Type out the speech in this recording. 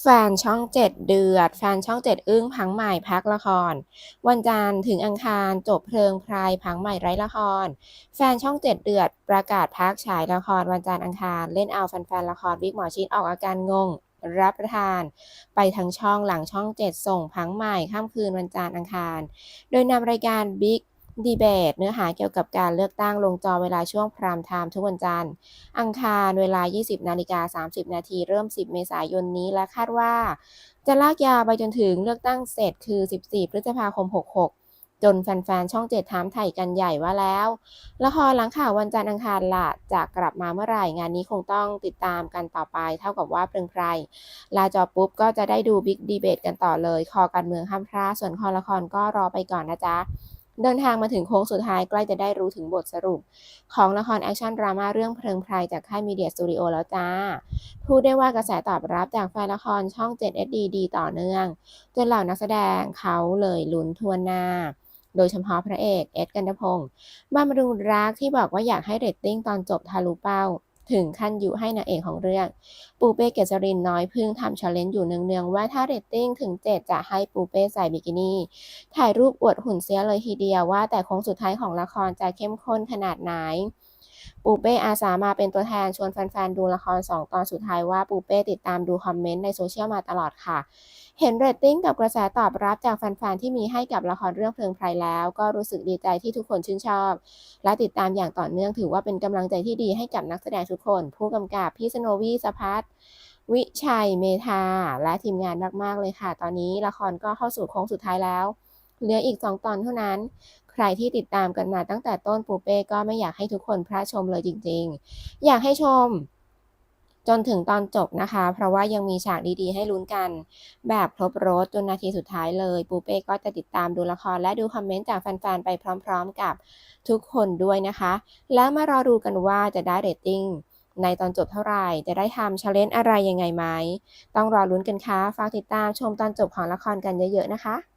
แฟนช่อง7เดือด แฟนช่อง7อึ้งพังใหม่พักละคร วันจันทร์ถึงอังคารจบเพลิงพรายพังใหม่ไร้ละคร แฟนช่อง7เดือด ประกาศพักฉายละครวันจันทร์อังคาร เล่นเอาแฟนๆละครวิกหมอชิดออกอาการงง รับประทาน ไปทั้งช่องหลังช่อง7ส่งพังใหม่ข้ามคืนวันจันทร์อังคาร โดยนำรายการบิ๊ก ดีเบต เนื้อหาเกี่ยวกับการเลือกตั้งลงจอเวลาช่วงพรามไทม์ทุกวันจันทร์ อังคารเวลา 20 นาฬิกา 30 นาที เริ่ม 10 เมษายนนี้และคาดว่า จะลากยาวไปจนถึงเลือกตั้งเสร็จคือ 14 พฤษภาคม 66 จนแฟนๆ ช่อง7ถามไถ่กันใหญ่ว่าแล้ว ละครหลังข่าววันจันทร์อังคารละจะกลับมาเมื่อไหร่งานนี้คงต้องติดตามกันต่อไป เท่ากับว่าเพลิงไพรลาจอปุ๊บก็จะได้ดูบิ๊กดีเบตกันต่อเลย คอการเมืองห้ามพลาดส่วนคอละครก็รอไปก่อนนะจ๊ะ เดินทางมาถึงโค้งสุดท้ายใกล้จะได้รู้ถึงบทสรุป ของละครแอคชั่นดราม่าเรื่องเพลิงพรจากค่ายมีเดียสตูดิโอแล้วจ้า พูดได้ว่ากระแสตอบรับจากแฟนละครช่อง 7 SD ดีต่อเนื่อง จนเหล่านักแสดงเขาเลยลุ้นทวนหน้า โดยเฉพาะพระเอก เอ็ดกันตพงศ์บำรุงรักที่บอกว่าอยากให้เรตติ้งตอนจบทะลุเป้า ถึงขั้นอยู่ให้นางเอกของเรื่อง ปูเป้เกษรินน้อยพึ่งทำชาเลนจ์อยู่เนืองๆ ว่าถ้าเรตติ้งถึง7จะให้ปูเป้ใส่บิกินี่ ถ่ายรูปอวดหุ่นเสียเลยทีเดียวว่าแต่โค้งสุดท้ายของละครจะเข้มข้นขนาดไหน ปูเป้อาสามาเป็นตัวแทนชวนแฟนๆ ดูละคร 2 ตอนสุดท้ายว่าปูเป้ติดตามดูคอมเมนต์ในโซเชียลมาตลอดค่ะ เห็นเรตติ้งกับกระแสตอบรับจากแฟนๆ ที่มีให้กับละครเรื่องเพลิงไพรแล้ว ก็รู้สึกดีใจที่ทุกคนชื่นชอบ และติดตามอย่างต่อเนื่องถือว่าเป็นกำลังใจที่ดีให้กับนักแสดงทุกคน ผู้กำกับพี่สโนวีสพัฒวิชัยเมธาและทีมงานมากๆเลยค่ะ ตอนนี้ละครก็เข้าสู่โค้งสุดท้ายแล้วเหลืออีก 2 ตอนเท่านั้น ใครที่ติดตามกันมาตั้งแต่ต้นปูเป้ก็ไม่อยากให้ทุกคนพลาดชมเลยจริง ๆ อยากให้ชมจนถึงตอนจบนะคะ เพราะว่ายังมีฉากดีๆ ให้ลุ้นกัน แบบครบรถจนนาทีสุดท้ายเลย ปูเป้ก็จะติดตามดูละครและดูคอมเมนต์จากแฟนๆ ไปพร้อมๆ กับทุกคนด้วยนะคะ แล้วมารอดูกันว่าจะได้เรตติ้งในตอนจบเท่าไหร่ จะได้ทำชาเลนจ์อะไรยังไงไหม ต้องรอลุ้นกันค่ะ ฝากติดตามชมตอนจบของละครกันเยอะๆนะคะ